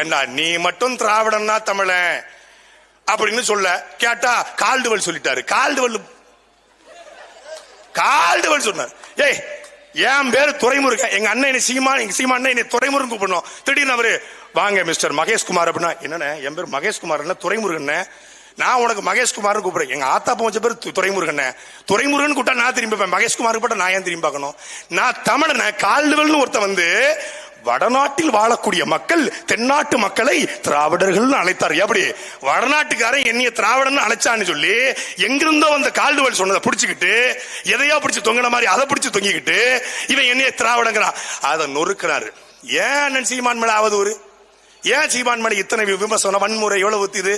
ஏண்டா நீ மட்டும் திராவிடன்னா தமிழன் அப்படின்னு சொல்ல கேட்டா கால்டுவல் சொல்லிட்டாரு. கால்டுவல் கால்டுவல் சொன்னார். ஏய் என் பேரு துறைமுருகன் எங்க அண்ணன் என்னை சீமா எங்க சீமா அண்ணன் என்னை துறைமுருகன் கூப்பிடணும். திடீர்னு அவரு வாங்க மிஸ்டர் மகேஷ்குமார் அப்படின்னா என்னண்ணே என் பேர் மகேஷ்குமார் என்ன துறைமுருகன் நான் உனக்கு மகேஷ்குமார் கூப்பிடுறேன். எங்க ஆத்தா போச்ச பேர் துறைமுருகன் துறைமுருகன் கூட்டா நான் திரும்பி மகேஷ்குமார் கூட்ட நான் ஏன் திரும்பி பார்க்கணும்? நான் தமிழன கால்டுவல்னு ஒருத்தன் வந்து வடநாட்டில் வாழக்கூடிய மக்கள் தென்னாட்டு மக்களை திராவிடர்கள் அழைத்தார் எப்படி வடநாட்டுக்காரன் என்னைய திராவிடன் அழைச்சான்னு சொல்லி எங்கிருந்தோ வந்த கால்டுவல் சொன்னதை பிடிச்சிக்கிட்டு எதையோ பிடிச்சு தொங்கின மாதிரி அதை பிடிச்சு தொங்கிக்கிட்டு இவன் என்னைய திராவிடங்கிறான். அதை நொறுக்கிறாரு. ஏன் அண்ணன் சீமான் மேல அவதூறு ஏன் சீமான் மேல இத்தனை விமர்சனம் வன்முறை எவ்வளவு இது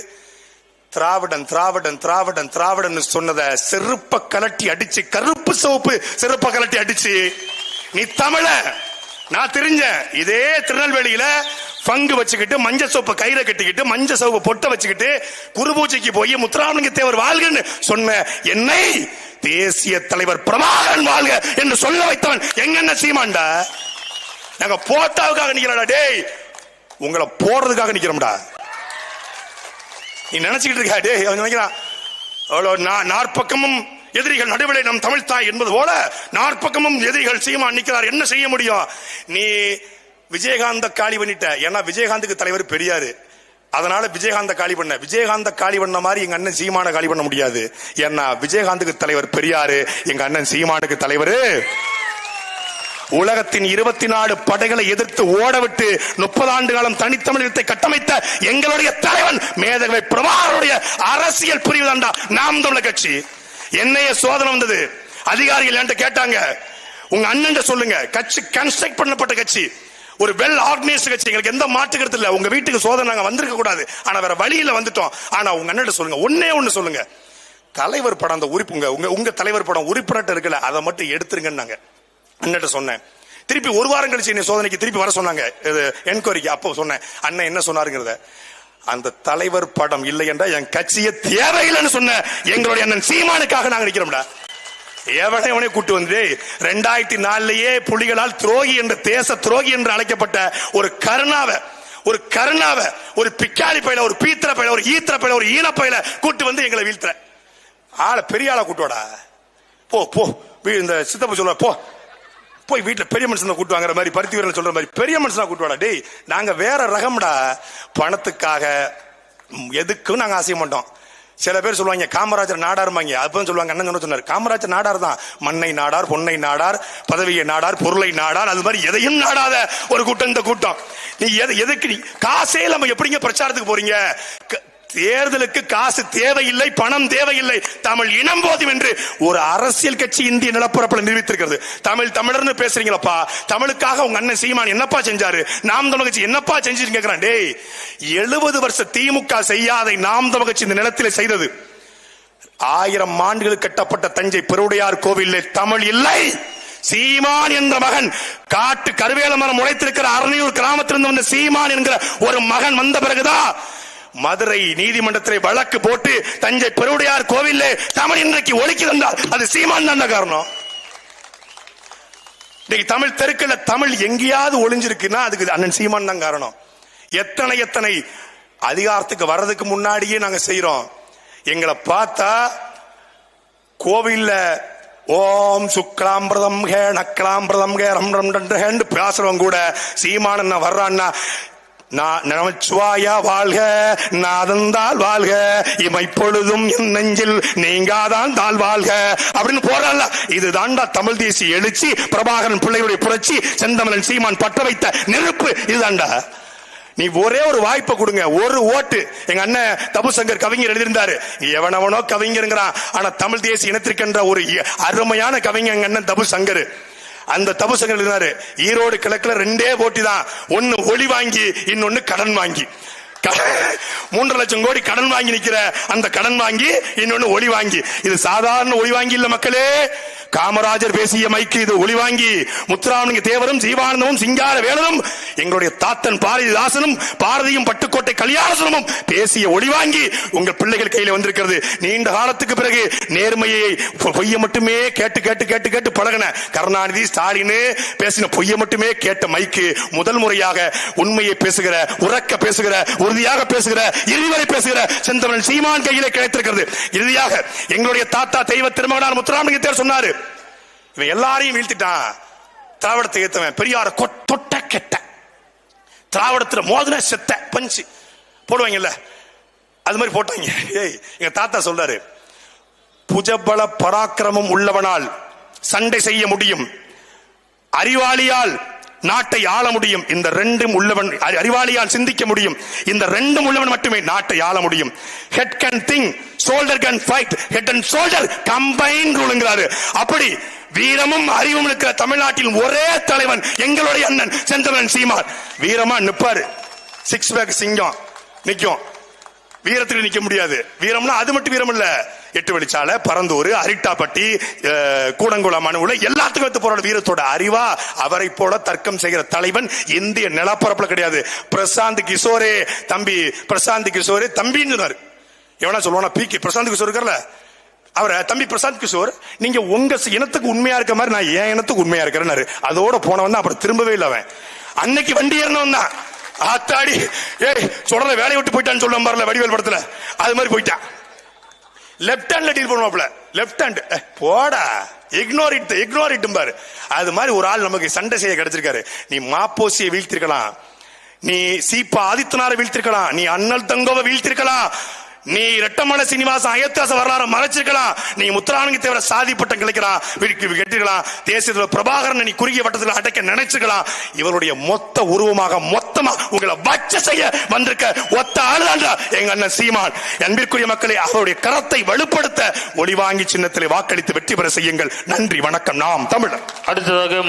திராவிடன் திராவிடன் திராவிடன் திராவிடன் சொன்னத செருப்ப கலட்டி அடிச்சு கருப்பு சிவப்பு செருப்ப கலட்டி அடிச்சு நீ தமிழ! நான் தெரிஞ்சேன் இதே திருநெல்வேலியில பங்கு வச்சுக்கிட்டு மஞ்ச சோப்பை கையில கட்டிக்கிட்டு மஞ்ச சோப்பு பொட்டை வச்சுக்கிட்டு குருபூஜைக்கு போய் முத்துராமலிங்க தேவர் வாழ்கன்னு சொன்ன என்னை தேசிய தலைவர் பிரபாகரன் வாழ்க என்று சொல்ல வைத்தவன் எங்கென்ன சீமாண்டா நாங்க போட்டாவுக்காக நிக்கிறடா டேய். உங்களை போடுறதுக்காக நிக்கிறோம்டா. நீ நினைச்சுக்கிட்டு இருக்கா டே நினைக்கிறான் அவ்வளோ நா- நாற்பக்கமும் எதிரிகள் நடுவிலே நம் தமிழ் தாய் என்பது போல நாற்பக்கமும் எதிரிகள் சீமா நிற்கிறார். என்ன செய்ய முடியும்? நீ விஜயகாந்த காலி பண்ணிட்ட. ஏன்னா விஜயகாந்துக்கு தலைவர் பெரியாரு. அதனால விஜயகாந்த காலி பண்ண. விஜயகாந்த காலி பண்ண மாதிரி எங்க அண்ணன் சீமான காலி பண்ண முடியாது. ஏன்னா விஜயகாந்துக்கு தலைவர் பெரியாரு எங்க அண்ணன் சீமானுக்கு தலைவர். உலகத்தின் இருபத்தி நாலு படைகளை எதிர்த்து ஓடவிட்டு முப்பது ஆண்டு காலம் தனித்தமிழகத்தை கட்டமைத்த எங்களுடைய தலைவன் மேதகவை பிரபாகருடைய அரசியல் பிரிவு தாண்டா நாம் தமிழர் கட்சி. என்னைய சோதனை வந்தது. அதிகாரிகள் என்கிட்ட கேட்டாங்க. உங்க அண்ணன் சொல்லுங்க. கட்சி கன்ஸ்ட்ரக்ட் பண்ணப்பட்ட கட்சி. ஒரு வெல் ஆர்கனைஸ்ட் கட்சி. எங்களுக்கு எந்த மாற்று கருத்து இல்ல. உங்க வீட்டுக்கு சோதனை நாங்க வந்திருக்க கூடாது. ஆனா வேற வழியில வந்துட்டோம். ஆனா உங்க அண்ணன் சொல்லுங்க. ஒன்னே ஒண்ணு சொல்லுங்க. தலைவர் படம் அந்த உறுப்புங்க உங்க உங்க தலைவர் படம் உறுப்பினர்கிட்ட இருக்குல்ல. அதை மட்டும் எடுத்துருங்கன்னாங்க அண்ணன் சொன்னேன். திருப்பி ஒரு வாரம் கழிச்சு என்ன சோதனைக்கு திருப்பி வர சொன்னாங்க. இது என்கொயரிக்கு அப்போ சொன்னேன். அண்ணன் என்ன சொன்னாருங்கிறத. அந்த தலைவர் படம் இல்லை என்றால் என் கட்சியை தேவையில்லைன்னு சொன்ன எங்களுடைய அண்ணன் சீமானுக்காக நாங்கள் நிற்கிறோம்டா எவனை எவனை கூட்டு வந்து ரெண்டாயிரத்தி நாலுலயே புலிகளால் துரோகி என்ற தேச துரோகி என்று அழைக்கப்பட்ட ஒரு கருணாவை ஒரு கருணாவை ஒரு பிக்காளி பயில ஒரு பீத்திர பயில ஒரு ஈத்திர பயில ஒரு ஈன பயில கூட்டு வந்து எங்களை வீழ்த்துற. ஆளை பெரிய ஆளை கூட்டுவாடா. போ போ இந்த சித்தப்ப சொல்லுவா போ போய் வீட்டில் பெரிய மனுஷன் கூட்டு வாங்குற மாதிரி பருத்தி வீரன் சொல்ற மாதிரி பெரிய மனுஷனா கூட்டு வாடா. டேய் நாங்க வேற ரகம்டா. பணத்துக்காக எதுக்கும் நாங்க ஆசைய மாட்டோம். சில பேர் சொல்லுவாங்க காமராஜர் நாடாருமாங்க அப்பதான் சொல்லுவாங்க அண்ணன் சொன்ன சொன்னார். காமராஜர் நாடார் தான். மண்ணை நாடார் பொன்னை நாடார் பதவியை நாடார் பொருளை நாடார் அது மாதிரி எதையும் நாடாத ஒரு கூட்டம் இந்த கூட்டம். நீ எது எதுக்கு நீ காசே நம்ம எப்படிங்க பிரச்சாரத்துக்கு போறீங்க? க- தேர்தலுக்கு காசு தேவையில்லை பணம் தேவையில்லை தமிழ் இனம் போதும் என்று ஒரு அரசியல் கட்சி இந்திய நிலப்பரப்பில் நிரூபித்திருக்கிறது. தமிழ் தமிழர்னு பேசுறீங்களப்பா? தமிழுக்காக உங்க அண்ணன் சீமான் என்னப்பா செஞ்சாரு? நாம் தமிழ் கட்சி என்னப்பா செஞ்சுன்னு கேட்கிறான் டேய் எழுபது வருஷ திமுக செய்யாதை நாம் தமிழ் கட்சி இந்த நிலத்தில் செய்தது. ஆயிரம் ஆண்டுகள் கட்டப்பட்ட தஞ்சை பெருவுடையார் கோவிலில் தமிழ் இல்லை. சீமான் என்ற மகன் காட்டு கருவேல மரம் உழைத்திருக்கிற அரணியூர் கிராமத்திலிருந்து வந்த சீமான் என்கிற ஒரு மகன் வந்த பிறகுதான் மதுரை நீதிமன்றத்தில் வழக்கு போட்டு தஞ்சை பெருவுடையார் கோவிலே தமிழ் இன்றைக்கு ஒழிக்குது தந்தால் அது சீமான் தான் காரணம். இன்னைக்கு தமிழ் தெருக்கல்ல தமிழ் எங்கேயாவது ஒளிஞ்சிருக்குன்னா அதுக்கு அண்ணன் சீமான் தான் காரணம். எத்தனை எத்தனை அதிகாரத்துக்கு வர்றதுக்கு முன்னாடியே நாங்க செய்யறோம் எங்களை பார்த்தா கோவில்ல ஓம் சுக்லாம்பிரதம் ஹே நக்லாம்பிரதம் ஹே ரம் ரம் ரம் ஹேன்னு பேசுறவங்க கூட சீமானண்ணா வர்றான்னா நமச்சிவாயா வாழ்க நாதந்தால் வாழ்க இமைப்பொழுதும் என் நெஞ்சில் நீங்காதான் தாழ் வாழ்க. அப்படின்னு போறான்ல இது தாண்டா தமிழ் தேசிய எழுச்சி பிரபாகரன் பிள்ளைகளுடைய புரட்சி செந்தமலன் சீமான் பட்ட வைத்த நெருப்பு இதுதான்டா. நீ ஒரே ஒரு வாய்ப்பை கொடுங்க ஒரு ஓட்டு. எங்க அண்ணன் தபுசங்கர் கவிஞர் எழுதியிருந்தாரு எவனவனோ கவிஞருங்கிறான். ஆனா தமிழ் தேசிய இனத்திற்கென்ற ஒரு அருமையான கவிஞர் எங்க அண்ணன் தபுசங்கர். சங்கர் அந்த தபு எழுதினாரு ஈரோடு கிழக்குல ரெண்டே போட்டி தான். ஒன்னு ஒளி வாங்கி இன்னொன்னு கடன் வாங்கி. மூன்று லட்சம் கோடி கடன் வாங்கி நிக்கிற அந்த கடன் வாங்கி இன்னொன்னு ஒளி வாங்கி. இது சாதாரண ஒளி வாங்கி இல்ல மக்களே. காமராஜர் பேசிய மைக்கு இது ஒளிவாங்கி முத்துராமலிங்க தேவரும் ஜீவானந்தமும் சிங்கார வேலனும் எங்களுடைய தாத்தன் பாரதிதாசனும் பாரதியும் பட்டுக்கோட்டை கல்யாணசுரமும் பேசிய ஒளிவாங்கி உங்கள் பிள்ளைகள் கையில வந்திருக்கிறது. நீண்ட காலத்துக்கு பிறகு நேர்மையை பொய்ய பொய்யை மட்டுமே கேட்டு கேட்டு கேட்டு கேட்டு பழகின கருணாநிதி ஸ்டாலின் பேசின பொய்யை மட்டுமே கேட்ட மைக்கு முதல் முறையாக உண்மையை பேசுகிற உறக்க பேசுகிற உறுதியாக பேசுகிற இறுதிவரை பேசுகிற செந்தமிழன் சீமான் கையிலே கிடைத்திருக்கிறது. இறுதியாக எங்களுடைய தாத்தா தெய்வ திருமகனார் முத்துராமலிங்க தேவர் சொன்னாரு இவன் எல்லாரையும் வீழ்த்திட்டான் திராவிடத்தை ஏத்தவன் பெரியார தொட்ட கெட்ட. திராவிடத்துல மோதின செத்த பஞ்சு. போடுவாங்கல்ல அது மாதிரி போட்டாங்க. ஏய் எங்க தாத்தா சொல்றாரு புஜபல பராக்கிரமம் உள்ளவனால் சண்டை செய்ய முடியும். அறிவாளியால் நாட்டை ஆள முடியும். இந்த ரெண்டும் உள்ளவன் அறி- அறிவாளியால் சிந்திக்க முடியும். இந்த ரெண்டும் உள்ளவன் மட்டுமே நாட்டை ஆள முடியும். Head can think shoulder can fight head and shoulder combine ரூலுங்கிறாரு அப்படி வீரமும் அறிவும் இருக்கிற தமிழ்நாட்டில் ஒரே தலைவன் எங்களுடைய அண்ணன் செந்தமன் சீமார் வீரமா நிப்பாரு. சிக்ஸ் பேக் சிங்கம். நிக்கும். வீரத்துக்கு நிக்க முடியாது. வீரம்னா அது மட்டும் வீரம் இல்லை எட்டு வெளிச்சாலை பரந்தூர் அரிட்டாப்பட்டி கூடங்குளம் மனுவுல எல்லாத்துக்கும் எடுத்து போராட வீரத்தோட அறிவா அவரை போல தர்க்கம் செய்கிற தலைவன் இந்திய நிலப்பரப்புல கிடையாது. பிரசாந்த் கிஷோரே தம்பி பிரசாந்த் கிஷோரே தம்பின்னு எவனா சொல்லுவானா? பி கே பிரசாந்த் கிஷோர் இருக்கல அவரை தம்பி பிரசாந்த் கிஷோர் நீங்க உங்க இனத்துக்கு உண்மையா இருக்க மாதிரி நான் என் இனத்துக்கு உண்மையா இருக்கிறேன்னாரு. அதோட போனவன் தான் அப்புறம் திரும்பவே இல்லை அவன். அன்னைக்கு வண்டி ஏறினவன் தான். ஆத்தாடி! ஏய் சொல்ற வேலையை விட்டு போயிட்டான்னு சொல்ல பாருல வடிவேல் படத்துல. அது மாதிரி போயிட்டான். லெஃப்ட் ஹேண்ட்ல டீல் பண்ணுவாப்ல லெஃப்ட் ஹேண்ட் போடா. இக்னோர் இட் இக்னோர் இட் பாரு அது மாதிரி ஒரு ஆள் நமக்கு சண்டை செய்ய கிடைச்சிருக்காரு. நீ மாப்போசியை வீழ்த்திருக்கலாம். நீ சீப்பா ஆதித்தனாரை வீழ்த்திருக்கலாம். நீ அண்ணல் தங்கோவை வீழ்த்திருக்கலாம். நீ ரெட்டமலை சீனிவாசன் அயோத்தியாச வரலாறு மறைச்சிருக்கலாம் நீ முத்துராமலிங்க தேவர சாதி பட்டம் கிடைக்கலாம் வீட்டுக்கு தேசியத்தில் பிரபாகரன் நீ குறுகிய வட்டத்தில் அடைக்க நினைச்சிருக்கலாம் இவருடைய மொத்த உருவமாக மொத்தமா உங்களை வச்ச செய்ய வந்திருக்க ஒத்த ஆளுதான்டா எங்க அண்ணன் சீமான். அன்பிற்குரிய மக்களை அவருடைய கரத்தை வலுப்படுத்த ஒளிவாங்கி சின்னத்திலே வாக்களித்து வெற்றி பெற செய்யுங்கள். நன்றி வணக்கம். நாம் தமிழர். அடுத்ததாக